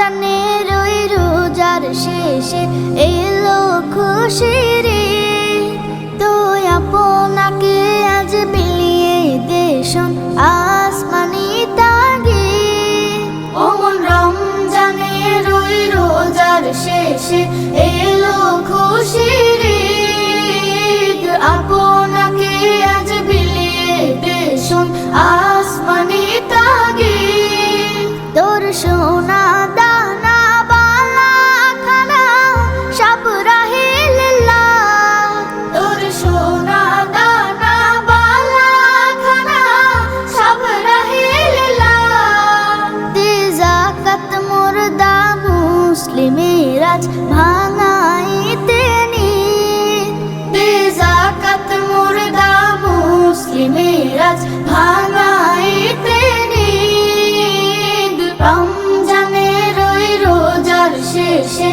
রমজানের ওই রোজার শেষে এলো খুশির। তো আপনাকে আজ বিলিয়ে দেশন আসমানি তাগি অমন রমজানের ওই রোজার শেষে এলো খুশির আপনাকে আজ বিলিয়ে দেশন আসমানি আজ ভাঙাইতে নি। দে জাকাত মুর্দা মুসলিমের আজ ভাঙাইতে নি। রমজানের ওই রোজার শেষে